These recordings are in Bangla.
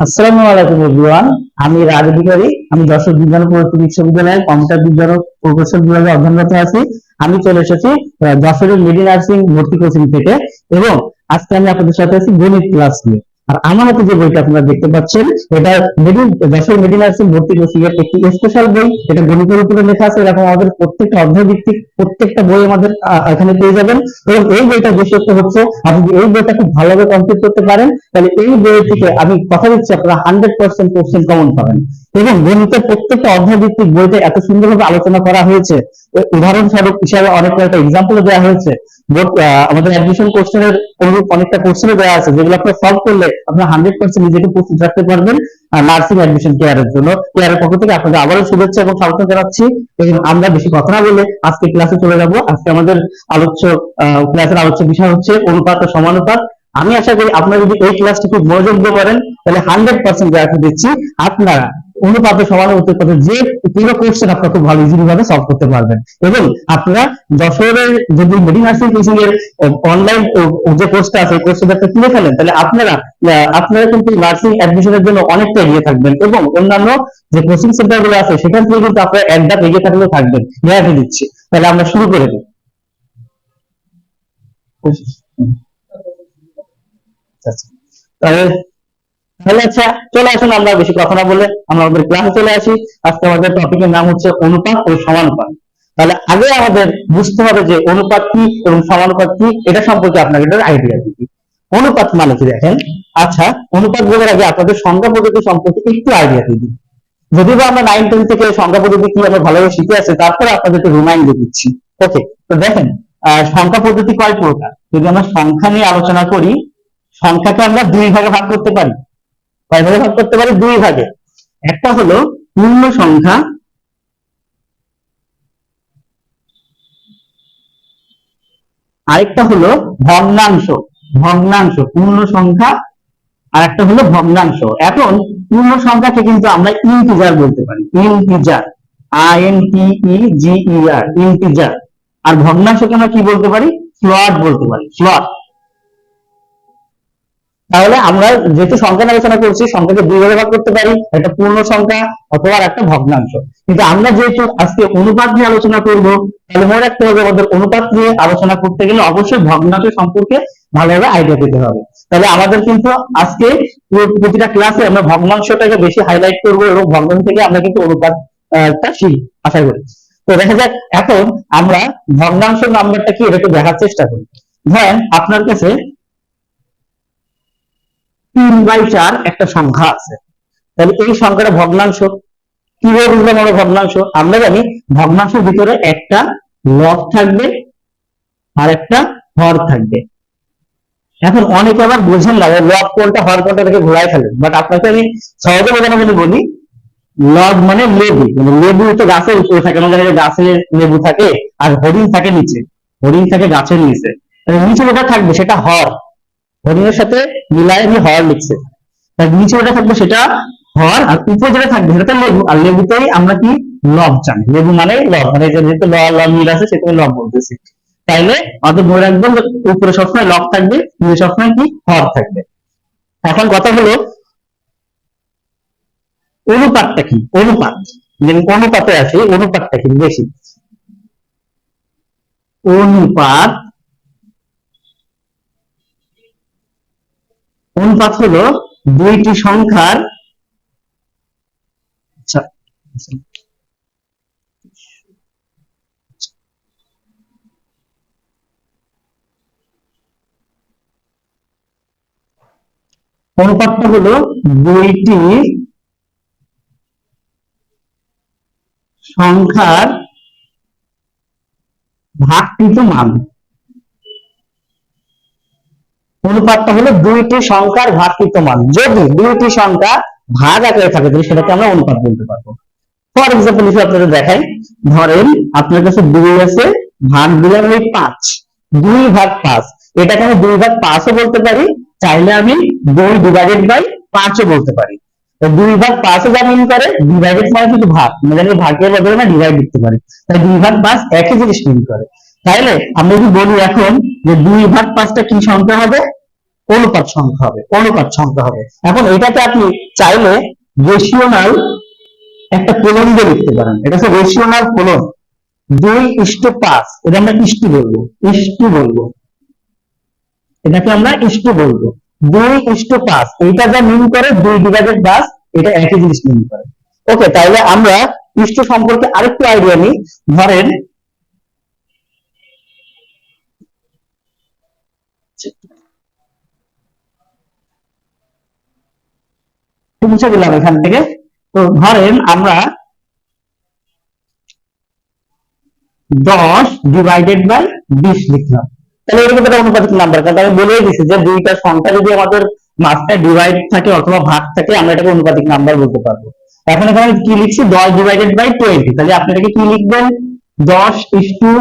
আসসালামু আলাইকুম এভরিওয়ান। আমি রাজ অধিকারী আমি দশক বিজ্ঞান প্রযুক্তি বিশ্ববিদ্যালয়ের কম্পিউটার বিজ্ঞান প্রকৌশল বিভাগে অধ্যয়নরত আছি। আমি চলে এসেছি যশোরের মেডি নার্সিং ভর্তি কোচিং থেকে এবং আজকে আমি আপনাদের সাথে আছি গণিত ক্লাস নিয়ে। আর আমার হাতে যে বইটা আপনারা দেখতে পাচ্ছেন, এটা মিডি যশোর মিডি আর্টস ভর্তি কোচিং একটি স্পেশাল বই এটা গণিতের উপরে লেখা আছে, এরকম আমাদের প্রত্যেকটা অধ্যায় ভিত্তিক প্রত্যেকটা বই আমাদের এখানে পেয়ে যাবেন। এবং এই বইটা বিশেষত্ব হচ্ছে, আপনি যদি এই বইটা খুব ভালোভাবে কমপ্লিট করতে পারেন, তাহলে এই বই থেকে আমি কথা দিচ্ছি, আপনারা হান্ড্রেড পার্সেন্ট কোশ্চেন কমন পাবেন। এবং গণিতের প্রত্যেকটা অধ্যায় ভিত্তিক বইতে এত সুন্দরভাবে আলোচনা করা হয়েছে। উদাহরণস্বরূপ হিসাবে অনেক কয়েকটা এক্সাম্পল দেওয়া হয়েছে। আমাদের অ্যাডমিশন কোশ্চেনের অনুরূপ অনেকটা কোশ্চেনও দেওয়া আছে, যেগুলো আপনারা সলভ করলে আপনারা হান্ড্রেড পার্সেন্ট নিজেকে প্রস্তুত রাখতে পারবেন নার্সিং অ্যাডমিশন কেয়ারের জন্য। কেয়ারের পক্ষ থেকে আপনাদের আবারও শুভেচ্ছা এবং স্বাগত জানাচ্ছি। এবং আমরা বেশি কথা না বলে আজকে ক্লাসে চলে যাব। আজকে আমাদের আলোচ্য ক্লাসের আলোচ্য বিষয় হচ্ছে অনুপাত ও সমানুপাত। আমি আশা করি আপনারা যদি এই ক্লাসটি খুব মনোযোগ দিয়ে করেন তাহলে হান্ড্রেড পার্সেন্ট গ্যারান্টি দিচ্ছি। আপনারা অনুপাতে সমানুপাতের পথে যে পুরো কোশ্চেন আপনারা খুব ভালো ইজিলি ভাবে সলভ করতে পারবেন। এবং আপনারা যশোরের যদি মেডি নার্সিং কোচিং এর অনলাইন যে কোর্সটা আছে কোর্সটা একটা কিনে ফেলেন তাহলে আপনারা আপনারা কিন্তু নার্সিং অ্যাডমিশনের জন্য অনেকটা এগিয়ে থাকবেন। এবং অন্যান্য যে কোচিং সেন্টারগুলো আছে সেখান থেকে কিন্তু আপনারা এক ধাপ এগিয়ে থাকলেও থাকবেন। গ্যারান্টি দিচ্ছি। তাহলে আমরা শুরু করে দিই। তাহলে তাহলে আচ্ছা চলে আসুন আমরা বেশি কথা না বলে আমরা আমাদের ক্লাসে চলে আসি। আজকে আমাদের টপিকের নাম হচ্ছে অনুপাত ও সমানুপাত। তাহলে আগে আমাদের বুঝতে হবে যে অনুপাত কি এবং সমানুপাত কি, এটা সম্পর্কে আপনাকে একটা আইডিয়া দিই। অনুপাত মানে কি দেখেন? আচ্ছা অনুপাত বলার আগে আপনাদের সংখ্যা পদ্ধতি সম্পর্কে একটু আইডিয়া দিই। যদি বা আমরা নাইন টেন থেকে সংখ্যা পদ্ধতি কি আমরা ভালোভাবে শিখে আছি তারপরে আপনাদেরকে রিমাইন্ড দিচ্ছি। ওকে তো দেখেন সংখ্যা পদ্ধতি কয় প্রকার? যদি আমরা সংখ্যা নিয়ে আলোচনা করি, সংখ্যাকে আমরা দুই ভাগে ভাগ করতে পারি। কয় ভাগে করতে পারি দুই ভাগে। একটা হলো পূর্ণ সংখ্যা আরেকটা হলো ভগ্নাংশ ভগ্নাংশ, পূর্ণ সংখ্যা আর একটা হলো ভগ্নাংশ। এখন পূর্ণ সংখ্যাকে কিন্তু আমরা ইন্টিজার বলতে পারি। Integer I N T G E R integer আর ভগ্নাংশকে আমরা কি বলতে পারি? ফ্লট বলতে পারি ফ্লট তাহলে আমরা যেহেতু সংখ্যা আলোচনা করছি, সংখ্যাকে দুই ভাগে ভাগ করতে পারি, একটা পূর্ণ সংখ্যা অথবা একটা ভগ্নাংশ। কিন্তু আমরা যেহেতু আজকে অনুপাত নিয়ে আলোচনা করব, তাহলে মনে রাখতে হবে আমাদের অনুপাত নিয়ে আলোচনা করতে গেলে অবশ্যই ভগ্নাংশ সম্পর্কে ভালোভাবে আইডিয়া পেতে হবে। তাহলে আমাদের কিন্তু আজকে পুরো- প্রতিটা ক্লাসে আমরা ভগ্নাংশটাকে বেশি হাইলাইট করব এবং ভগ্নাংশ থেকে আমরা কিন্তু অনুপাতটা শিখি, আশা করি। তো দেখা যাক, এখন আমরা ভগ্নাংশ নাম্বারটা কি এটা একটু দেখার চেষ্টা করি। ধরেন আপনার কাছে তিন বাই চার একটা সংখ্যা আছে। তাহলে এই সংখ্যাটা ভগ্নাংশ। কীভাবে বুঝলাম আমরা ভগ্নাংশ? আমরা জানি ভগ্নাংশের ভিতরে একটা লব থাকবে আর একটা হর থাকবে। এখন অনেকে আবার বোঝেন না লব কোনটা হর কোনটা থেকে ঘোরাই ফেলেন। বাট আপনাকে আমি সহজে বোঝানোর জন্য বলি লব মানে লেবু। মানে লেবু তো গাছের উপরে থাকে যে গাছে লেবু থাকে আর হরিণ থাকে নিচে। হরিণ থাকে গাছের নিচে। নিচে যেটা থাকবে সেটা হর। হরিণের সাথে মিলায় আমি হর লিখছে। তার নিচে যেটা থাকবে সেটা হর, আর উপরে যেটা থাকবে সেটা লেবু। আর লেবুতেই আমরা কি? লব জানি। লেবু মানে লব। মানে যেহেতু ল- লব মিল আছে সেটা লব বলতেছি। তাইলে আমাদের মনে রাখবেন উপরে সবসময় লব থাকবে, নিচে সবসময় কি? হর থাকবে। এখন কথা হলো, অনুপাতটা কি? অনুপাত। যে অনুপাতে আছে, অনুপাতটা কি? বেশি। অনুপাত অনুপাত হলো দুইটি সংখ্যার আচ্ছা অনুপাতটা হলো দুইটি সংখ্যার ভাগকৃত মান। অনুপাতটা হলো দুইটি সংখ্যার ভাগকৃত মান যদি দুইটি সংখ্যা ভাগ আকারে থাকে, তাহলে সেটাকে আমরা অনুপাত বলতে পারব। ফর এক্সাম্পল হিসেবে আপনাদের দেখাই, ধরেন আপনার কাছে দুই আছে, ভাগ দিলাম আমি পাঁচ, দুই ভাগ পাঁচ। এটাকে আমি দুই ভাগ পাঁচও বলতে পারি, চাইলে আমি দুই ডিভাইডেড বাই পাঁচও বলতে পারি। দুই ভাগ পাঁচও যা মিন করে ডিভাইডেড মানে কিন্তু ভাগ। মানে ভাগের বদলে না ডিভাইড লিখতে পারি। তাই দুই ভাগ পাঁচ একই জিনিস মিন করে। তাইলে আমরা যদি বলি এখন যে দুই ভাগ পাঁচটা কি সংখ্যা হবে? অনুপাত সংখ্যা হবে, অনুপাত সংখ্যা হবে। এখন এটাকে আপনি চাইলে রেশিওনাল একটা কোলন দিয়ে লিখতে পারেন। এটা হচ্ছে রেশিওনাল কোলন দুই ইস্টু পাঁচ, এটা আমরা ইস্টু বলব ইস্টু বলব। এটাকে আমরা ইস্টু বলব। দুই ইস্টু পাঁচ, এইটা যা মিন করে, দুই ডিভাইডেড পাঁচ এটা একই জিনিস মিন করে। ওকে তাহলে আমরা ইস্টু সম্পর্কে আরেকটু আইডিয়া নিই। ধরেন মুছে দিলাম এখান থেকে। তো ধরেন আমরা দশ ডিভাইডেড বাই বিশ লিখলাম। তাহলে এরকম একটা অনুপাতিক নাম্বার কারণ আমি বলেই দিছি যে দুইটা সংখ্যা যদি আমাদের মাঝখানে ডিভাইড থাকে অথবা ভাগ থাকে, আমরা এটাকে অনুপাতিক নাম্বার বলতে পারব। এখন এখানে কি লিখছি? দশ ডিভাইডেড বাই টোয়েন্টি তাহলে আপনি এটাকে কি লিখবেন? দশ ইস টু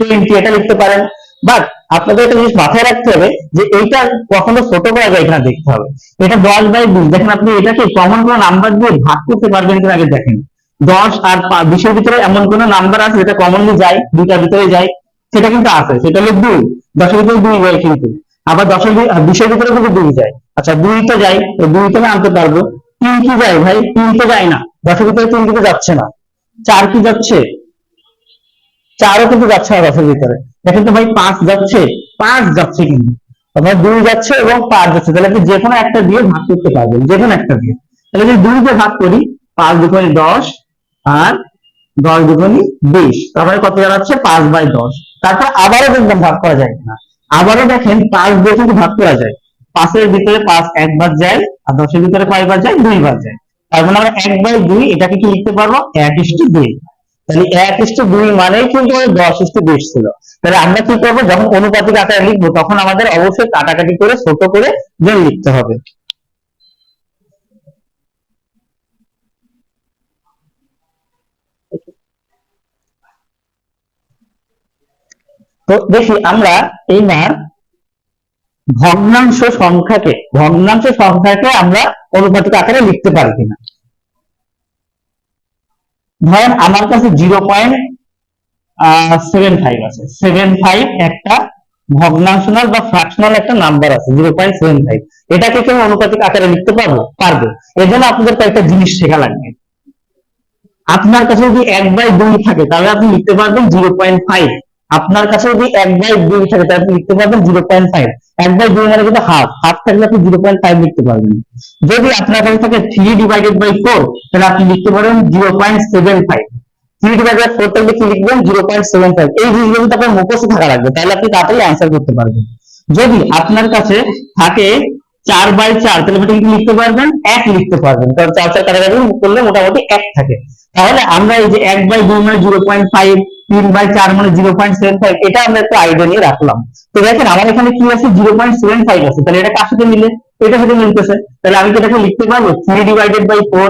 টোয়েন্টি এটা লিখতে পারেন। বাট আপনাদের একটা জিনিস মাথায় রাখতে হবে যে এইটা কখনো ছোট করা যায় কিনা দেখতে হবে। এটা দশ বাই বিশ। দেখেন আপনি এটাকে কমন কোনো নাম্বার দিয়ে ভাগ করতে পারবেন কিনা আগে দেখেন। দশ আর বিশের ভিতরে এমন কোন নাম্বার আছে যেটা কমনলি যায়, দুইটার ভিতরে যায়। সেটা কিন্তু আছে। সেটা হলো দুই। দশের ভিতরে দুই যায় কিন্তু। আবার দশের বিশের ভিতরে কিন্তু দুই যায়। আচ্ছা দুই তো যায়। দুই তো আনতে পারব। তিন কি যায় ভাই? তিন তো যায় না। দশের ভিতরে তিন কিন্তু যাচ্ছে না। চার কি যাচ্ছে? চারও কিন্তু যাচ্ছে না দশের ভিতরে। দেখেন তো ভাই, পাঁচ যাচ্ছে পাঁচ যাচ্ছে কিন্তু। অর্থাৎ দুই যাচ্ছে এবং পাঁচ যাচ্ছে। তাহলে আপনি যে কোনো একটা দিয়ে ভাগ করতে পারবেন, যে কোনো একটা দিয়ে। তাহলে যদি দুই দিয়ে ভাগ করি, পাঁচ দুগুণে দশ আর দশ দুগুণে বিশ তারপরে কত দাঁড়াচ্ছে? পাঁচ বাই দশ। তারপর আবারও দেখবেন ভাগ করা যায় না আবারও দেখেন পাঁচ দিয়ে কিন্তু ভাগ করা যায়। পাঁচের ভিতরে পাঁচ একবার যায় আর দশের ভিতরে কয়বার যায়? দুইবার যায়। তার মানে আমরা এক বাই দুই এটাকে কি লিখতে পারব? এক ইস্টু দুই। তাহলে এক ইস্টু দুই মানেই কিন্তু আমাদের দশ ইস্টু বিশ ছিল। তাহলে আমরা কি করব? যখন অনুপাতিক আকারে লিখব, তখন আমাদের অবশ্যই কাটাকাটি করে, ছোট করে গুণ লিখতে হবে। তো দেখি আমরা এইবার ভগ্নাংশ সংখ্যাকে ভগ্নাংশ সংখ্যাকে আমরা অনুপাতিক আকারে লিখতে পারি কিনা। ধরেন আমার কাছে জিরো পয়েন্ট সেভেন ফাইভ আছে। সেভেন ফাইভ একটা ভগ্নাংশনাল বা ফ্র্যাকশনাল একটা নাম্বার আছে, জিরো পয়েন্ট সেভেন ফাইভ এটাকে কেউ অনুপাতিক আকারে লিখতে পারব? পারব। এর জন্য আপনাদের কয়েকটা জিনিস শেখা লাগবে। আপনার কাছে যদি এক বাই দুই থাকে, তাহলে আপনি লিখতে পারবেন জিরো পয়েন্ট ফাইভ আপনার কাছে যদি এক বাই দুই থাকে, তাহলে আপনি লিখতে পারবেন জিরো পয়েন্ট ফাইভ এক বাই দুই মানে কিন্তু হাফ হাফ থাকলে আপনি জিরো পয়েন্ট ফাইভ লিখতে পারবেন। যদি আপনার কাছে থাকে থ্রি ডিভাইডেড বাই ফোর তাহলে আপনি লিখতে পারেন zero point seven five three divided by four থাকলে কি লিখবেন? জিরো পয়েন্ট সেভেন ফাইভ এই জিনিসগুলো কিন্তু আপনার মুখস্থ থাকা লাগবে, তাহলে আপনি তাড়াতাড়ি অ্যান্সার করতে পারবেন। যদি আপনার কাছে থাকে চার বাই চার, তাহলে আপনি কি লিখতে পারবেন? এক লিখতে পারবেন। কারণ চার চার কাটাকাটি করলে মোটামুটি এক থাকে। তাহলে আমরা এই যে এক বাই দুই মানে জিরো পয়েন্ট ফাইভ তিন বাই চার মানে জিরো পয়েন্ট সেভেন ফাইভ এটা আমরা একটু আইডিয়া নিয়ে রাখলাম। তো দেখেন, আমার এখানে কি আছে? জিরো পয়েন্ট সেভেন ফাইভ আছে। তাহলে এটা কার সাথে মিলে? এটার সাথে মিলতেছে। তাহলে আমি এটাকে লিখতে পারব? Three divided by four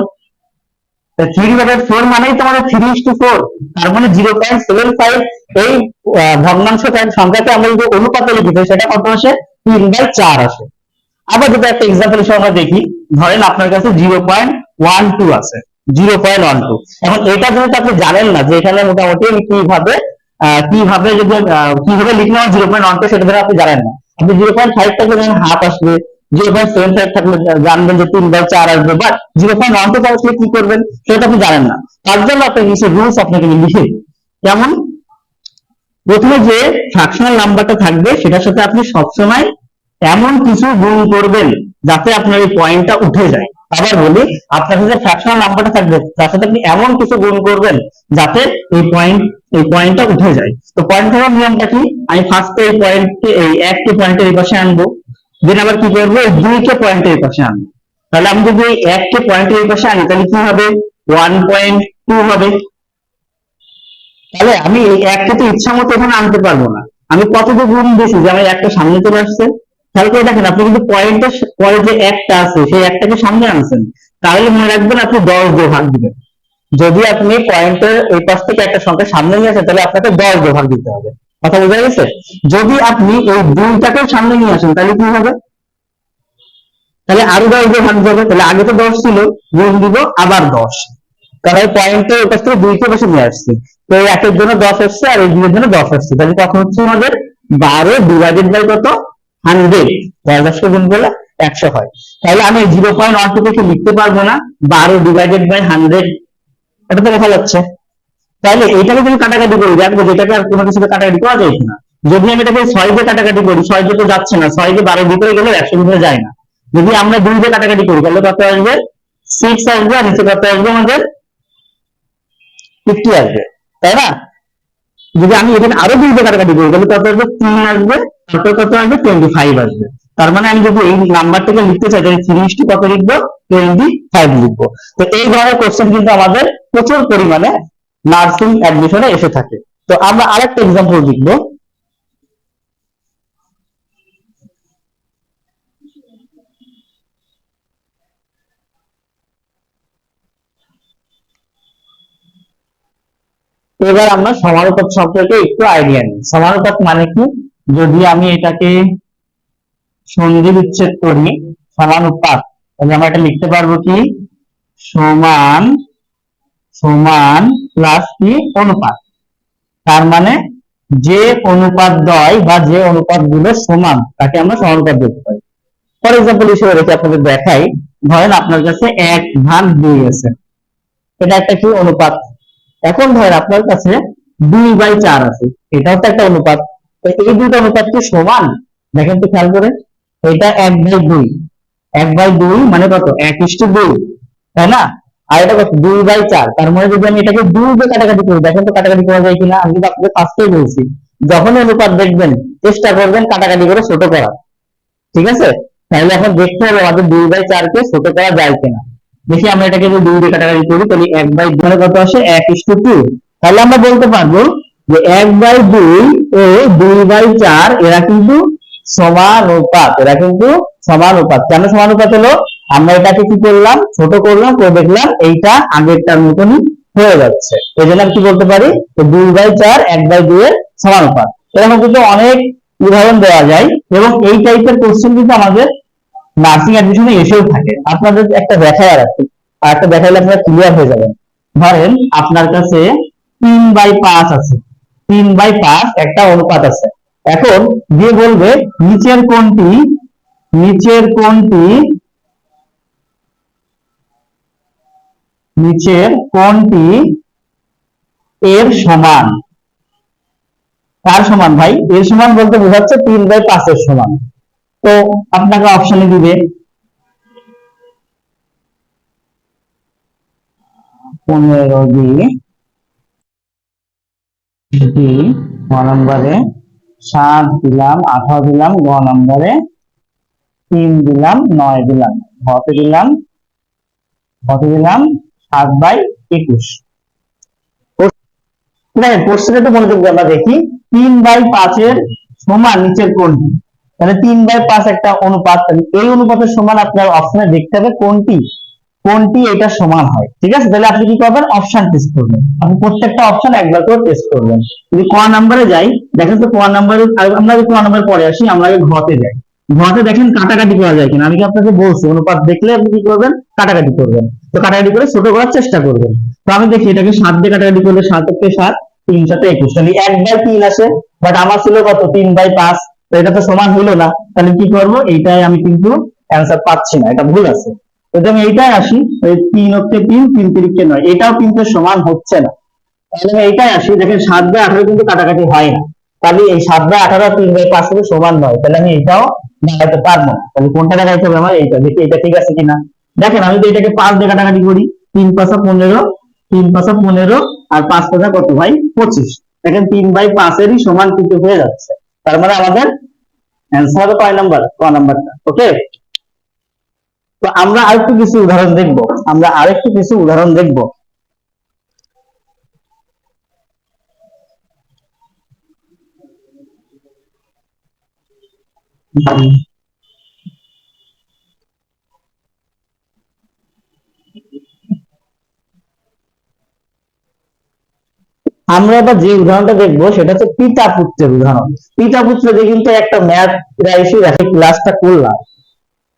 three divided four মানেই তো আমাদের থ্রি ইস টু ফোর তার মানে জিরো পয়েন্ট সেভেন ফাইভ এই ভগ্নাংশ সংখ্যাকে আমরা যদি অনুপাতে লিখি সেটা কত আসে? তিন বাই চার আসে। আবার যদি একটা এক্সাম্পল হিসেবে আমরা দেখি, ধরেন আপনার কাছে জিরো পয়েন্ট ওয়ান টু আছে। জিরো পয়েন্ট ওয়ান টু এখন এটা যেহেতু আপনি জানেন না যে এখানে মোটামুটি আমি কীভাবে কীভাবে যদি কীভাবে লিখলে আমার জিরো পয়েন্ট ওয়ান টু সেটা ধরে আপনি জানেন না। আপনি জিরো পয়েন্ট ফাইভ থাকলে যেমন হাফ আসবে জিরো পয়েন্ট সেভেন ফাইভ থাকলে জানবেন যে তিন বাই চার আসবে but zero point one two আসলে কি করবেন, সেটা আপনি জানেন না। তার জন্য একটা কিছু রুলস আপনাকে লিখে। যেমন, প্রথমে যে ফ্র্যাকশনাল নাম্বারটা থাকবে, সেটার সাথে আপনি সবসময় এমন কিছু গুণ করবেন, যাতে আপনার এই পয়েন্টটা উঠে যায়। আবার বলি, আপনার কাছে ফ্র্যাকশনাল নাম্বারটা থাকবে, তার সাথে আপনি এমন কিছু গুণ করবেন যাতে এই পয়েন্ট এই পয়েন্টটা উঠে যায়। তো পয়েন্ট থাকার নিয়মটা কি? আমি ফার্স্টে এই পয়েন্টকে এই একটি পয়েন্টের এই পাশে আনব দেন আবার কি করব? দুইকে পয়েন্টের এই পাশে আনব। তাহলে আমি যদি এই এককে পয়েন্টের এই পাশে আনি, তাহলে কি হবে? ওয়ান পয়েন্ট টু হবে। তাহলে আমি এই একটা তো ইচ্ছা মতো এখানে আনতে পারব না। আমি কতটুকু গুণ দিয়েছি? যে আমার একটা সামনে চলে আসছে। তাহলে করে দেখেন, আপনি কিন্তু পয়েন্টের পরে যে একটা আছে, সেই একটাকে সামনে আনছেন। তাহলে মনে রাখবেন আপনি দশ দিয়ে ভাগ দিবেন। যদি আপনি পয়েন্টের এই পাশ থেকে একটা সংখ্যা সামনে নিয়ে আসেন, তাহলে আপনাকে দশ দিয়ে ভাগ দিতে হবে। কথা বোঝা গেছে? যদি আপনি এই দুইটাকেও সামনে নিয়ে আসেন, তাহলে কি হবে? তাহলে আরও দশ দিয়ে ভাগ যাবে তাহলে আগে তো দশ ছিল, গুণ দিব, আবার দশ। এই পয়েন্টের ওই পাশ থেকে দুইকে পাশে নিয়ে আসছি। তো এই একের জন্য দশ আসছে আর এই দুইয়ের জন্য দশ আসছে তাহলে তখন হচ্ছে আমাদের? বারো ডিভাইডেড বাই কত? হান্ড্রেড, দশ দশকে গুণ করলে একশো হয়। তাহলে আমি জিরো পয়েন্ট ওয়ান টুকে লিখতে পারব না, বারো ডিভাইডেড বাই হান্ড্রেড। এটা তো দেখা যাচ্ছে। তাহলে এইটাকে যদি কাটাকাটি করি, দেখব যেটাকে আর কোনো কিছুতে কাটাকাটি করা যায় না যদি আমি এটাকে ছয় দিয়ে কাটাকাটি করি, ছয় দিয়ে তো যাচ্ছে না, ছয় দিয়ে বারো ভিতরে গেলে একশো ভিতরে যায় না। যদি আমরা দুই দিয়ে কাটাকাটি করি, তাহলে কত আসবে? সিক্স আসবে, আর নিচে কত আসবে? আমাদের ফিফটি আসবে। তাই না? যদি আমি এখানে আরও দুই কাটাকাটি করি তাহলে কত আসবে তিন আসবে, তারপর কত আসবে? টোয়েন্টি ফাইভ আসবে। তার মানে আমি যদি এই নাম্বারটাকে লিখতে চাই, তাহলে তিরিশটি কত লিখব? টোয়েন্টি ফাইভ লিখব। তো এই ধরনের কোশ্চেন কিন্তু আমাদের প্রচুর পরিমাণে নার্সিং অ্যাডমিশনে এসে থাকে। তো আমরা আরেকটা এক্সাম্পল লিখব। এবার আমরা সমানুপাত সম্পর্কে একটু আইডিয়া নিই। সমানুপাত মানে কি? যদি আমি এটাকে সন্ধি বিচ্ছেদ করি, সমানুপাত, তাহলে আমরা এটা লিখতে পারব কি? সমান সমান প্লাস কি? অনুপাত। তার মানে যে অনুপাত দ্বয় বা যে অনুপাতগুলো সমান, তাকে আমরা সমানুপাত বলতে পারি। ফর এক্সাম্পল হিসেবে রেখে আপনাদের দেখাই। ধরেন আপনার কাছে এক ভাগ দুই আছে। এটা একটা কি? অনুপাত। এখন ধরেন আপনার কাছে দুই বাই চার আছে। এটাও তো একটা অনুপাত। তো এই দুটো অনুপাত কি সমান? দেখেন তো খেয়াল করে। এটা এক বাই দুই। এক বাই দুই মানে কত? এক ইস্টু দুই। তাই না? আর এটা কত? দুই বাই চার। তার মানে যদি আমি এটাকে দুই দিয়ে কাটাকাটি করি, দেখেন তো কাটাকাটি করা যায় কিনা? আমি আপনাকে ফার্স্টেই বলছি। যখন অনুপাত দেখবেন, চেষ্টা করবেন কাটাকাটি করে ছোট করা ঠিক আছে? তাহলে এখন দেখতে হবে আমাদের দুই বাই চারকে ছোট করা যায় কিনা। দেখি আমরা এটাকে যদি দুই দিয়ে কাটাকাটি করি, তাহলে এক বাই দুই কত আসে? এক ইস্টু টু তাহলে আমরা বলতে পারব যে এক বাই দুই ও দুই বাই চার, এরা কিন্তু সমানুপাত, এরা কিন্তু সমানুপাত। কেন সমানুপাত হলো? আমরা এটাকে কি করলাম? ছোট করলাম, তো দেখলাম এইটা আগেরটার মতনই হয়ে যাচ্ছে। এই জন্য কি বলতে পারি? দুই বাই চার, এক বাই দুই এর সমানুপাত। এরকম কিন্তু অনেক উদাহরণ দেওয়া যায়, এবং এই টাইপের কোশ্চেন কিন্তু আমাদের নার্সিং অ্যাডমিশনে এসেও থাকে। আপনাদের একটা দেখায় একটু আর একটা দেখাইলে আপনারা ক্লিয়ার হয়ে যাবেন। ধরেন আপনার কাছে তিন বাই পাঁচ আছে। তিন বাই পাঁচ একটা অনুপাত আছে। এখন দিয়ে বলবে, নিচের কোনটি নিচের কোনটি নিচের কোনটি এর সমান? কার সমান ভাই? এর সমান বলতে বোঝাচ্ছে তিন বাই পাঁচের সমান। তো আপনাকে অপশনে দিবে। পনেরো দিয়ে গ নম্বরে সাত দিলাম, আঠারো দিলাম, গ নম্বরে তিন দিলাম, নয় দিলাম। ঘতে দিলাম? ঘতে দিলাম? সাত বাই একুশ। কোশ্চেন একটু মনোযোগ দেখি। তিন বাই পাঁচের সমান নিচের কোনটি? তাহলে তিন বাই পাঁচ একটা অনুপাত এই অনুপাতের সমান আপনার অপশনে দেখতে হবে কোনটি কোনটি এটা সমান হয়, ঠিক আছে? তাহলে আপনি কি করবেন? অপশন টেস্ট করবেন। আপনি প্রত্যেকটা অপশন একবার করে টেস্ট করবেন। যদি ক নাম্বারে যাই, দেখেন তো ক নাম্বারে আমরা ক নাম্বারে পরে আসি, আমরা আগে ঘতে যাই। ঘতে দেখেন কাটাকাটি করা যায় কিনা। আমি কি আপনাকে বলছি, অনুপাত দেখলে আপনি কি করবেন? কাটাকাটি করবেন। তো কাটাকাটি করে ছোট করার চেষ্টা করবেন। তো আমি দেখি এটাকে সাত দিয়ে কাটাকাটি করলে সাত সাত, তিন সাথে একুশ। তাহলে এক বাই তিন আসে বাট আমার ছিল কত? তিন বাই পাঁচ। তো এটা তো সমান হইল না, তাহলে কি করব? এইটাই আমি কিন্তু অ্যান্সার পাচ্ছি না, এটা ভুল আছে। যদি আমি এইটাই আসি তিন হচ্ছে তিন তিন তিরিখে নয়, এটাও কিন্তু সমান হচ্ছে না। তাহলে আমি এইটাই আসি, দেখেন সাত বাই আঠারো কিন্তু কাটাকাটি হয় না। তাহলে এই সাত বাই আঠারো তিন বাই পাঁচ থেকে সমান নয়, তাহলে আমি এটাও দেখাতে পারব না। তাহলে কোনটা দেখাইতে হবে আমার? এইটা, দেখি এটা ঠিক আছে কিনা? দেখেন, আমি তো এটাকে পাঁচ দিয়ে কাটাকাটি করি, তিন পাঁচা পনেরো, তিন পাঁচা পনেরো আর পাঁচ পাঁচা কত ভাই? পঁচিশ। দেখেন তিন বাই পাঁচেরই সমান কিন্তু হয়ে যাচ্ছে। তার মানে আমাদের অ্যান্সার হবে কয় নাম্বার? ক নাম্বারটা ওকে তো আমরা আরেকটু কিছু উদাহরণ দেখব। আমরা আরেকটু কিছু উদাহরণ দেখব। আমরা এবার যে উদাহরণটা দেখব, সেটা হচ্ছে পিতা পুত্রের উদাহরণ। পিতা পুত্র যে কিন্তু একটা ম্যাথ এসে দেখে ক্লাসটা করলাম।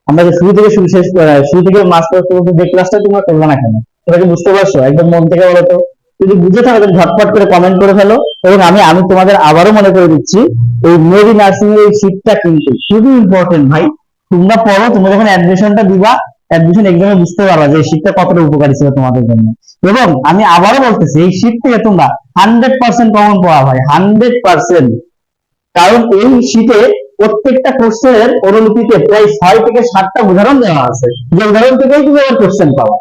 আমরা যে শুরু থেকে শুরু, শেষ শুরু থেকে মাস্টার পর্যন্ত যে ক্লাসটা তোমরা করলাম এখানে সেটা কি বুঝতে পারছ? একদম মন থেকে বলো তো। যদি বুঝে থাকো, তাহলে ঝটপট করে কমেন্ট করে ফেলো। এবং আমি আমি তোমাদের আবারও মনে করে দিচ্ছি, এই মেরি নার্সিং এর শীটটা কিন্তু খুবই ইম্পর্টেন্ট ভাই। তোমরা পড়ো, তোমরা যখন অ্যাডমিশনটা দিবা অ্যাডমিশন এক্সামে বুঝতে পারবা যে শীটটা কতটা উপকারী ছিল তোমাদের জন্য। এবং আমি আবারও বলতেছি, এই শীট থেকে তোমরা হান্ড্রেড পার্সেন্ট কমন পাওয়া ভাই হান্ড্রেড পার্সেন্ট কারণ এই শীটে প্রত্যেকটা কোশ্চেনের অনুলিপিতে প্রায় ছয় থেকে সাতটা উদাহরণ দেওয়া আছে। যে উদাহরণ থেকেই তুমি আবার কোশ্চেন পাবা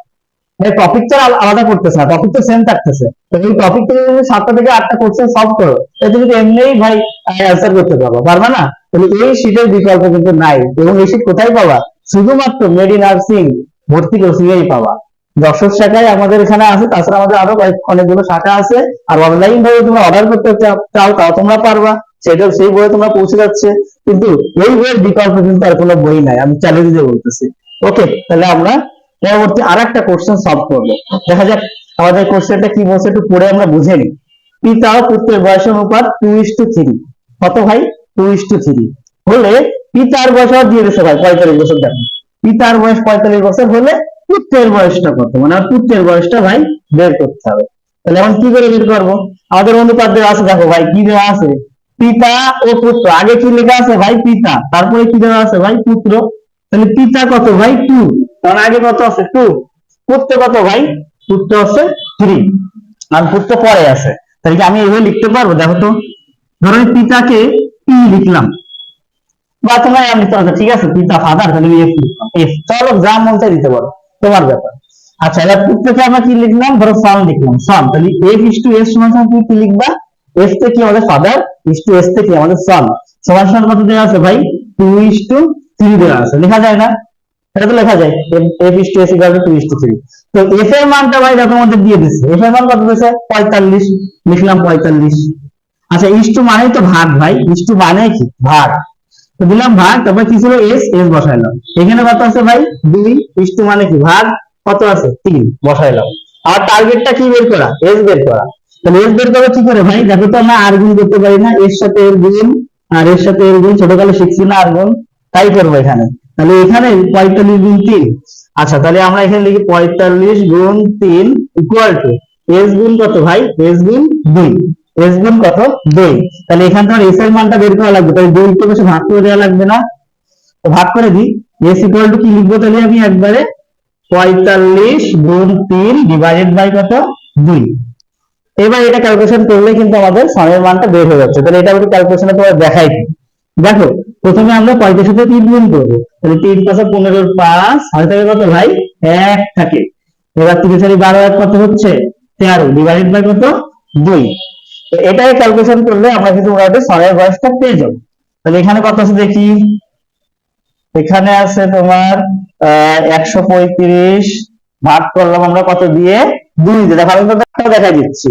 টপিকটা আলাদা করতেছে না টপিক তো সেম থাকতেছে। এই টপিক থেকে সাতটা থেকে আটটা কোশ্চেন সলভ করো। তুমি এমনিই ভাই অ্যান্সার করতে পারবা। পারবা না? তাহলে এই শীটের বিকল্প কিন্তু নাই। এবং এই শীট কোথায় পাবা? শুধুমাত্র মেডি নার্সিং ভর্তি কোচিং এই পাবা। যশোর শাখায় আমাদের এখানে আছে, তাছাড়া আমাদের আরও কয়েক অনেকগুলো শাখা আছে। আর অনলাইন ভাবে তোমরা অর্ডার করতে চাও তাও তোমরা পারবা। সেটা সেই বইয়ে তোমরা পৌঁছে যাচ্ছে। কিন্তু এই বইয়ের বিকল্প কিন্তু আর কোনো বই নাই, আমি চ্যালেঞ্জ দিয়ে বলতেছি। ওকে তাহলে আমরা পরবর্তী আর একটা কোশ্চেন সলভ করব। দেখা যাক আমাদের কোশ্চেনটা কি বলছে, একটু পড়ে আমরা বুঝে নিই। পিতা ও পুত্রের বয়স অনুপাত টু ইস টু থ্রি কত ভাই? টু ইস টু থ্রি হলে পিতার বয়স দিয়ে দিচ্ছে ভাই, পঁয়তাল্লিশ বছর দেখো। পিতার বয়স পঁয়তাল্লিশ বছর হলে পুত্রের বয়সটা কত? মানে আমার পুত্রের বয়সটা ভাই বের করতে হবে। তাহলে এখন কি করে বের করব? আমাদের অনুপাত দেওয়া আছে, দেখো ভাই, কি দেওয়া আছে? পিতা ও পুত্র। আগে কি লেখা আছে ভাই? পিতা। তারপরে কি দেওয়া আছে ভাই? পুত্র। তাহলে পিতা কত ভাই? টু। কারণ আগে কত আছে? টু। পুত্র কত ভাই? পুত্র আছে থ্রি। আর পুত্র পরে আছে। তাহলে কি আমি এভাবে লিখতে পারব? দেখো তো। ধরো পিতাকে পি লিখলাম। বা তোমরা আমি, ঠিক আছে, পিতা ফাদার তাহলে এফ লিখলাম। এফ চলো যা মন চাই দিতে পারো। তোমার ব্যাপার। আচ্ছা এবার পুত্রকে আমরা কি লিখলাম? ধরো সন লিখলাম। সন তাহলে এফ ইস টু এস সমান সমান কি লিখবা? এফ তে কি আমাদের ফাদার ইস টু এস তে কি আমাদের সন সমান সমান কত দেওয়া আছে ভাই? টু ইস টু থ্রি দেওয়া আছে। লেখা যায় না? এটা তো লেখা যায়। F is to S equal to is to three তো এফ এর মানটা ভাই দেখো আমাদের দিয়ে দিচ্ছে এফ এর মান কত দিয়েছে পঁয়তাল্লিশ। লিখলাম পঁয়তাল্লিশ। আচ্ছা ইস টু মানেই তো ভাগ ভাই। ইস টু মানে কি? ভাগ। তো দিলাম ভাগ, তারপর কি ছিল? এস এস বসাইলাম এখানে কত আছে ভাই? দুই ইস টু মানে কি? ভাগ কত আছে? তিন। বসাইলাম আর টার্গেটটা কি বের করা? এস বের করা। তাহলে এস বের করা কি করে ভাই? দেখো তো আমরা আর গুণ করতে পারি না। এর সাথে এর গুণ, আর এর সাথে এর গুণ, ছোটকালে শিখছি না আর গুণ। তাই করব এখানে। তাহলে এখানে পঁয়তাল্লিশ গুণ তিন। আচ্ছা তাহলে আমরা এখানে লিখি পঁয়তাল্লিশ গুণ তিন ইকুয়াল টু এস গুণ কত ভাই? এস গুণ দুই। এস গুণ কত? দুই তাহলে এখান থেকে এস এর মানটা বের করা লাগবে। তাহলে দুই বেশি ভাগ করে দেওয়া লাগবে না। তো ভাগ করে দিই। এস ইকুয়াল টু কি লিখব তাহলে আমি একবারে? পঁয়তাল্লিশ গুণ তিন ডিভাইডেড বাই কত? দুই। এবার এটা ক্যালকুলেশন করলে কিন্তু আমাদের সনের মানটা বের হয়ে যাচ্ছে। তাহলে এটা আমি ক্যালকুলেশনে তোমার দেখাই দেখো, প্রথমে আমরা পঁয়তাল্লিশ সাথে তিন গুণ করব। তাহলে তিন পাঁচে পনেরো পাঁচ। হাতে থাকে কত ভাই? এক থাকে। এবার তিরিশ বারো এক কত হচ্ছে? তেরো। ডিভাইডেড বাই কত? দুই। তো এটাই ক্যালকুলেশন করলে আমরা কিন্তু মোটামুটি সনের বয়সটা পেয়ে যাব। তাহলে এখানে কত আছে দেখি? এখানে আছে তোমার একশো পঁয়ত্রিশ ভাগ করলাম আমরা কত দিয়ে দুই দিয়ে। দেখো আমি দেখা দিচ্ছি।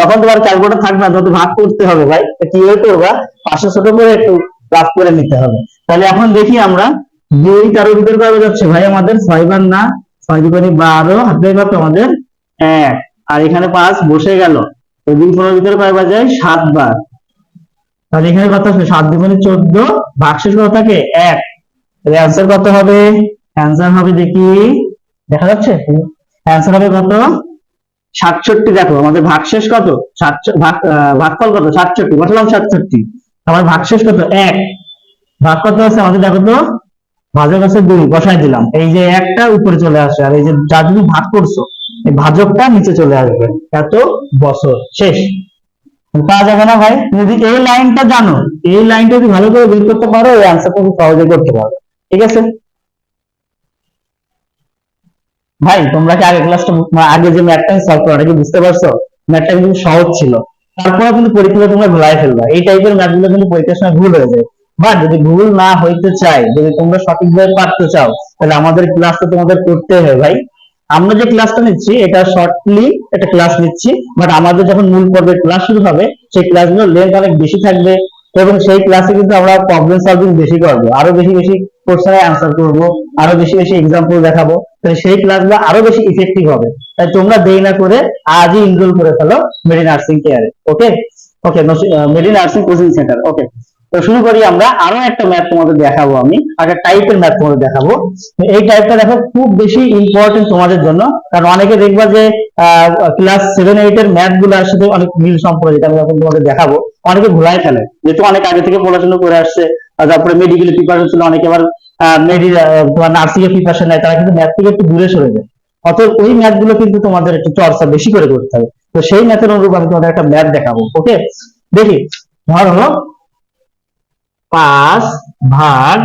যখন তোমার ক্যালকুলেটর থাকবে না তো ভাগ করতে হবে ভাই। কীভাবে করবা? পাঁচশো ছোট করে একটু লাভ করে নিতে হবে। তাহলে এখন দেখি আমরা দুই তার ভিতরে কবে যাচ্ছে ভাই আমাদের? ছয় বার না, ছয় দুগুণে বারো, হাতে আমাদের এক। আর এখানে পাঁচ বসে গেল। দুই পনেরোর ভিতরে কয়বার যায় সাত বার তাহলে এখানে কত আছে সাত দুগুণে চোদ্দ ভাগশেষ কত থাকে এক। তাহলে অ্যান্সার কত হবে? অ্যান্সার হবে দেখি, দেখা যাচ্ছে? অ্যান্সার হবে কত? সাতষট্টি, দেখো, আমাদের ভাগশেষ কত? ভাগফল কত? সাতষট্টি, বসালাম সাতষট্টি। আমার ভাগশেষ কত? এক। ভাগ কত আছে? আমাদের দেখো তো ভাজক আছে দুই বসাই দিলাম। এই যে একটা উপরে চলে আসে, আর এই যে যা তুমি ভাগ করছ এই ভাজকটা নিচে চলে আসবে। এত বছর, শেষ। পাওয়া যাবে না ভাই? যদি এই লাইনটা জানো, এই লাইনটা যদি ভালো করে বের করতে পারো, এই আনসারটা খুব সহজে করতে পারো। ঠিক আছে? ভাই, তোমরা কি আগে ক্লাসটা আগে যে ম্যাথটা সলভ করা কি বুঝতে পারছ? ম্যাথটা কিন্তু সহজ ছিল। তারপরে কিন্তু পরীক্ষাটা তোমরা ভুলাই ফেলবা। এই টাইপের ম্যাথগুলো কিন্তু পরীক্ষার সময় ভুল হয়ে যায়। বাট যদি ভুল না হইতে চাই, যদি তোমরা সঠিকভাবে পারতে চাও, তাহলে আমাদের ক্লাসটা তোমাদের করতে হবে ভাই। আমরা যে ক্লাসটা নিচ্ছি, এটা শর্টলি একটা ক্লাস নিচ্ছি বাট আমাদের যখন মূল পর্বের ক্লাস শুরু হবে, সেই ক্লাসগুলো লেন্থ অনেক বেশি থাকবে এবং সেই ক্লাসে কিন্তু আমরা প্রবলেম সলভিং বেশি করব, আরও বেশি বেশি কোশ্চেনের অ্যান্সার করব, আরও বেশি বেশি এক্সাম্পল দেখাবো, তাহলে সেই ক্লাসগুলো আরও বেশি ইফেক্টিভ হবে। তাই তোমরা দেরি না করে আজই এনরোল করে ফেলো মেডি নার্সিং কেয়ারে ওকে ওকে মেডি নার্সিং কোচিং সেন্টার ওকে তো শুরু করি আমরা। আরও একটা ম্যাথ তোমাদের দেখাবো আমি। একটা টাইপের ম্যাথ তোমাদের দেখাবো। এই টাইপটা দেখো, খুব বেশি ইম্পর্টেন্ট তোমাদের জন্য। কারণ অনেকে দেখবা যে ক্লাস সেভেন এইট এর ম্যাথগুলোর সাথে অনেক মিল সম্পর্ক যেটা আমি এখন তোমাদের দেখাবো। অনেকে ভুলাই ফেলে। যেহেতু অনেক আগে থেকে পড়াশোনা করে আসছে তারপরে মেডিকেল প্রিপারেশন ছিল, অনেকে আবার মেডি তোমার নার্সিং এর প্রিপারেশন নেয়, তারা কিন্তু ম্যাথ থেকে একটু দূরে সরে যায়। অতএব ওই ম্যাথগুলো কিন্তু তোমাদের একটু চর্চা বেশি করে করতে হবে। তো সেই ম্যাথের অনুরূপ আমি তোমাদের একটা ম্যাথ দেখাবো ওকে দেখি, ধরো পাঁচ ভাগ,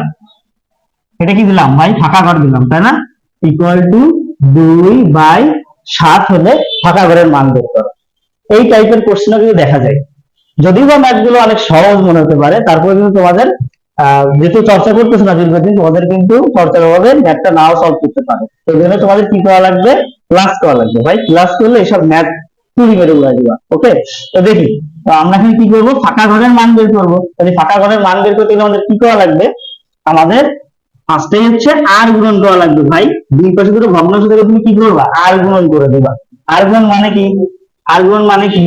এটা কি দিলাম ভাই? ফাঁকা ঘর দিলাম, তাই না? ইকুয়াল টু দুই বাই সাত হলে ফাঁকা ঘরের মান বের করো। এই টাইপের কোশ্চেন কিন্তু দেখা যায়। যদিও বা ম্যাথগুলো অনেক সহজ মনে হতে পারে, তারপরে কিন্তু তোমাদের যেহেতু চর্চা করতেছে না দীর্ঘদিন, তোমাদের কিন্তু চর্চার অভাবে ম্যাথটা নাও সলভ করতে পারে। এই জন্য তোমাদের কি করা লাগবে? ক্লাস করা লাগবে। ভাই ক্লাস করলে এইসব ম্যাথ চুরি মেরে উড়াই দিবা ওকে তো দেখি, তো আমরা এখানে কি করব? ফাঁকা ঘরের মান বের করব। তাহলে ফাঁকা ঘরের মান বের করতে আমাদের কি করা লাগবে? আমাদের ফার্স্টে হচ্ছে আর গুণন করা লাগবে, ভাই। দুই পাশে দুটো ভগ্নাংশ থেকে তুমি কি করবা? আর গুণন করে দেবা। আর গুণন মানে কি? আর গুণন মানে কি?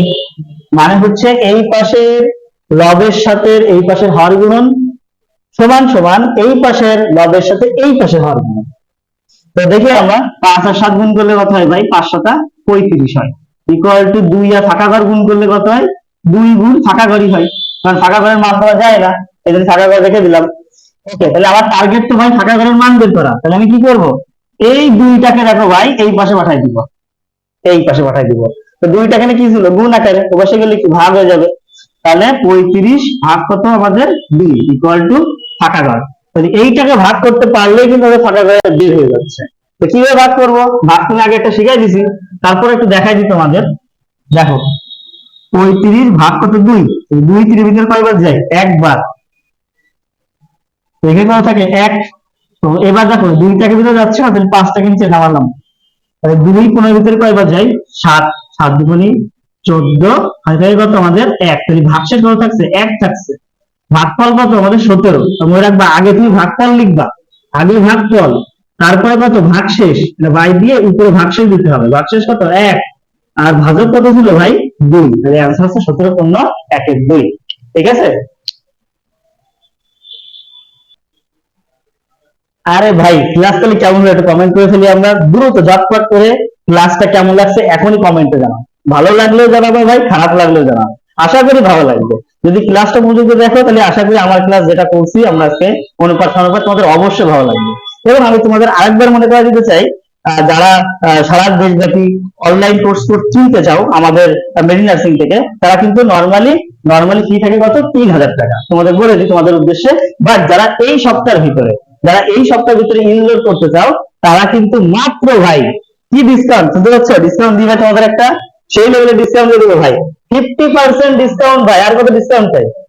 মানে হচ্ছে এই পাশের লবের সাথে এই পাশের হর গুণন সমান সমান এই পাশের লবের সাথে এই পাশের হর গুণন। তো দেখি আমরা পাঁচ আর সাত গুণ করলে কত হয়, ভাই? পাঁচ সাতা পঁয়ত্রিশ হয়। ইকুয়াল টু দুই আর ফাঁকা ঘর গুণ করলে কত হয়? দুই গুণ ফাঁকা ঘরই হয়। কারণ ফাঁকা ঘরের মান পাওয়া যায় না। এই জন্য ফাঁকা ঘর রেখে দিলাম। তাহলে আমার টার্গেট তো ভাই ফাঁকা ঘরের মান বের করা। তাহলে আমি কি করব? এই দুইটাকে দেখো ভাই, এই পাশে পাঠাই দিব। এই পাশে পাঠাই দিব। তো দুইটা এখানে কি ছিল? গুণ আকারে। ও গেলে কি ভাগ হয়ে যাবে। তাহলে পঁয়ত্রিশ ভাগ কত? আমাদের দুই। ইকুয়াল টু ফাঁকা ঘর। এইটাকে ভাগ করতে পারলেই কিন্তু ফাঁকা ঘরে বের হয়ে যাচ্ছে। তো কীভাবে ভাগ করব? ভাগ তুমি আগে একটা শিখাই দিছি, তারপর একটু দেখাই দিই তোমাদের। দেখো, পঁয়ত্রিশ ভাগ কত দুই দুই তিনের ভিতরে কয়বার যায়? একবার। এখানে কত থাকে এক। তো এবার দেখো, দুইটাকে ভিতরে যাচ্ছে না, তাহলে পাঁচটাকে নিচে নামালাম। তাহলে দুই পনেরো ভিতরে কয়বার যাই সাত। সাত দুগুণি চোদ্দ। এখানে কত আমাদের? এক। তাহলে ভাগশেষ কত থাকছে? এক থাকছে। ভাগফল কত? আমাদের সতেরো। মনে রাখবা, আগে তুমি ভাগফল লিখবা। আগে ভাগফল। তারপরে কত? ভাগশেষ। মানে বাই দিয়ে উপরে ভাগশেষ দিতে হবে। ভাগশেষ কত? এক। আর ভাজক কত ছিল ভাই? দুই। তাহলে অ্যান্সার হচ্ছে সতেরো পূর্ণ একের দুই। ঠিক আছে? আরে ভাই ক্লাস তাহলে কেমন হলো একটু কমেন্ট করে ফেলি আমরা। দ্রুত, ঝটপট করে ক্লাসটা কেমন লাগছে এখনই কমেন্টে জানাও। ভালো লাগলেও জানাব ভাই, খারাপ লাগলেও জানাও আশা করি ভালো লাগবে। যদি ক্লাসটা পর্যন্ত দেখো, তাহলে আশা করি আমার ক্লাস যেটা করছি, আমরা আজকে অনুপাত অনুপাত তোমাদের অবশ্যই ভালো লাগবে। এবং আমি তোমাদের আরেকবার মনে করা দিতে চাই যারা সারা দেশব্যাপী অনলাইন কোর্স কিনতে চাও আমাদের মেডি নার্সিং থেকে, তারা কিন্তু নর্মালি নর্মালি ফি থাকে কত? তিন হাজার টাকা। তোমাদের বলে দিই তোমাদের উদ্দেশ্যে। বাট যারা এই সপ্তাহের ভিতরে, যারা এই সপ্তাহের ভিতরে ইনরোল করতে চাও, তারা কিন্তু মাত্র ভাই, কি ডিসকাউন্ট শুনতে পাচ্ছ? ডিসকাউন্ট দিবে তোমাদের একটা, সেই লেভেলের ডিসকাউন্ট দিয়ে দেবো ভাই। ফিফটি পার্সেন্ট ডিসকাউন্ট ভাই। আর কত ডিসকাউন্ট চাই?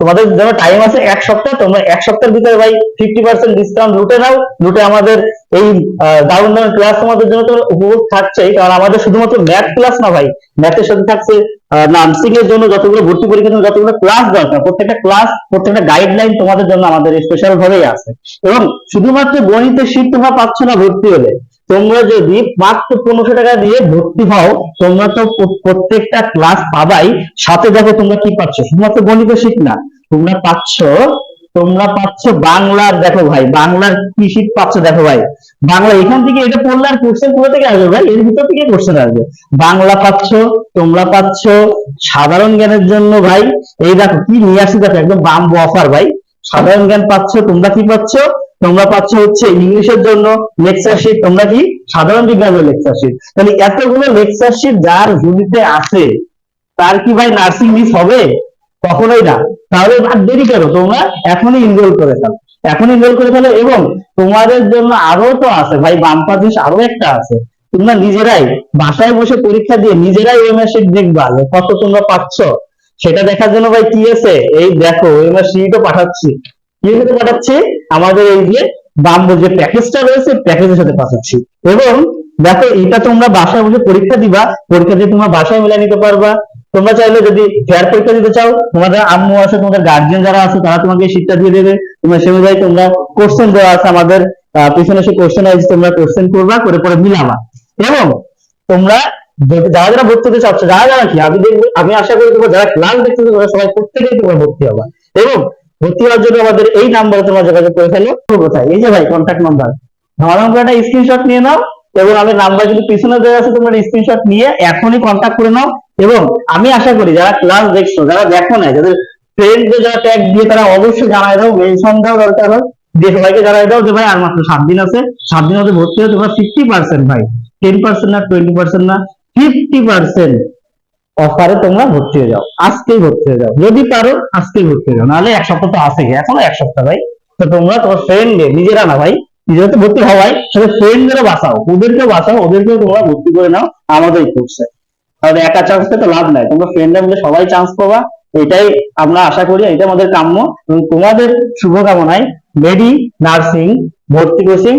তোমাদের যেন টাইম আছে এক সপ্তাহ, তোমরা এক সপ্তাহের ভিতরে ভাই ফিফটি পার্সেন্ট ডিসকাউন্ট লুটে নাও, লুটে আমাদের এই দারুণ দারুণ ক্লাস তোমাদের জন্য তো উপভোগ থাকছেই, কারণ আমাদের শুধুমাত্র ম্যাথ ক্লাস না ভাই ম্যাথের সাথে থাকছে নার্সিং এর জন্য যতগুলো ভর্তি পরীক্ষার জন্য যতগুলো ক্লাস দরকার, প্রত্যেকটা ক্লাস প্রত্যেকটা গাইডলাইন তোমাদের জন্য আমাদের স্পেশাল ভাবেই আছে। এবং শুধুমাত্র গণিতের শীত তোমরা পাচ্ছ না ভর্তি হলে। তোমরা যদি মাত্র পনেরোশো টাকা দিয়ে ভর্তি হও, তোমরা তো প্রত্যেকটা ক্লাস পাবাই। সাথে দেখো তোমরা কি পাচ্ছ? শুধুমাত্র গণিতের শিখ না, তোমরা পাচ্ছ তোমরা পাচ্ছ বাংলার, দেখো ভাই, বাংলার কি শীত পাচ্ছ দেখো ভাই। বাংলা এখান থেকে এটা পড়লে আর কোশ্চেন কোথা থেকে আসবে ভাই? এর ভিতর থেকে কোশ্চেন আসবে। বাংলা পাচ্ছ, তোমরা পাচ্ছ সাধারণ জ্ঞানের জন্য ভাই। এই দেখো কি নিয়ে আসি দেখো, একদম বাম্বো অফার ভাই। সাধারণ জ্ঞান পাচ্ছ, তোমরা কি পাচ্ছ? তোমরা পাচ্ছ হচ্ছে ইংলিশের জন্য লেকচার শিট তোমরা কি সাধারণ বিজ্ঞানের লেকচার শিট তাহলে এতগুলো লেকচার শিট যার ঝুলিতে আছে, তার কি ভাই নার্সিং মিস হবে? কখনোই না। তাহলে আর দেরি করো তোমরা এখনই ইনরোল করে ফেলো। এখন ইনরোল করে ফেলো এবং তোমাদের জন্য আরও তো আছে ভাই বাম্পা জিনিস আরও একটা আছে। তোমরা নিজেরাই বাসায় বসে পরীক্ষা দিয়ে নিজেরাই শিট দেখবা কত তোমরা পাচ্ছ। সেটা দেখার জন্য ভাই কি আছে? এই দেখো শিটও পাঠাচ্ছি। সাথে পাঠাচ্ছি? আমাদের এই যে বাম্বো যে প্যাকেজটা রয়েছে প্যাকেজের সাথে পাঠাচ্ছি। এবং দেখো এটা তোমরা বাসায় বসে পরীক্ষা দিবা, পরীক্ষা দিয়ে তোমরা বাসায় মিলাই নিতে পারবা। তোমরা চাইলে যদি ফেয়ার পরীক্ষা দিতে চাও, তোমাদের আম্মু আছে, তোমাদের গার্জিয়ান যারা আছে, তারা তোমাকে শীটটা দিয়ে দেবে। তোমরা সে অনুযায়ী তোমরা কোশ্চেন দেওয়া আছে আমাদের পিছনে সে কোশ্চেন আছে তোমরা কোশ্চেন করবা, করে পরে মিলাবা। এবং তোমরা যারা যারা ভর্তি হতে চাচ্ছ, যারা যারা কি, আমি দেখব, আমি আশা করি তোমরা যারা ক্লাস দেখতেছো, তোমরা সবাই প্রত্যেকেই তোমরা ভর্তি হবা। এবং ভর্তি হওয়ার জন্য আমাদের এই নাম্বারে তোমরা যোগাযোগ করে ফেলো। কোথায়? এই যে ভাই কন্ট্যাক্ট নাম্বার আমার একটা স্ক্রিনশট নিয়ে নাও এবং আমি নাম্বার যদি পিছনে দেওয়া আছে, তোমরা স্ক্রিনশট নিয়ে এখনই কন্ট্যাক্ট করে নাও এবং আমি আশা করি যারা ক্লাস দেখছ, যারা দেখো না যাদের ফ্রেন্ডদের যারা ট্যাগ দিয়ে তারা অবশ্যই জানাই দাও মেনশন দাও, দরকার হয়। দিয়ে সবাইকে জানাই দাও যে ভাই, আর মাত্র সাত দিন আছে। সাত দিন মধ্যে ভর্তি হয়ে তোমরা ফিফটি পার্সেন্ট ভাই। টেন পার্সেন্ট না টোয়েন্টি পার্সেন্ট না ফিফটি পার্সেন্ট অফারে তোমরা ভর্তি হয়ে যাও। আজকেই ভর্তি হয়ে যাও। যদি পারো, আজকেই ভর্তি হয়ে যাও। নাহলে এক সপ্তাহ তো আছে এখনও এক সপ্তাহ ভাই। তো তোমরা তোমার ফ্রেন্ডে নিজেরা না ভাই, নিজেরা তো ভর্তি হওয়াই। সেটা ফ্রেন্ডদেরও বাঁচাও। ওদেরকেও বাঁচাও। ওদেরকেও তোমরা ভর্তি করে নাও আমাদের কোর্সে তাহলে একা চান্স তো লাভ নাই। তোমরা ফ্রেন্ডরা মিলে সবাই চান্স পাবা। এটাই আমরা আশা করি। এটা আমাদের কাম্য। এবং তোমাদের শুভকামনায় মেডি নার্সিং ভর্তি কোচিং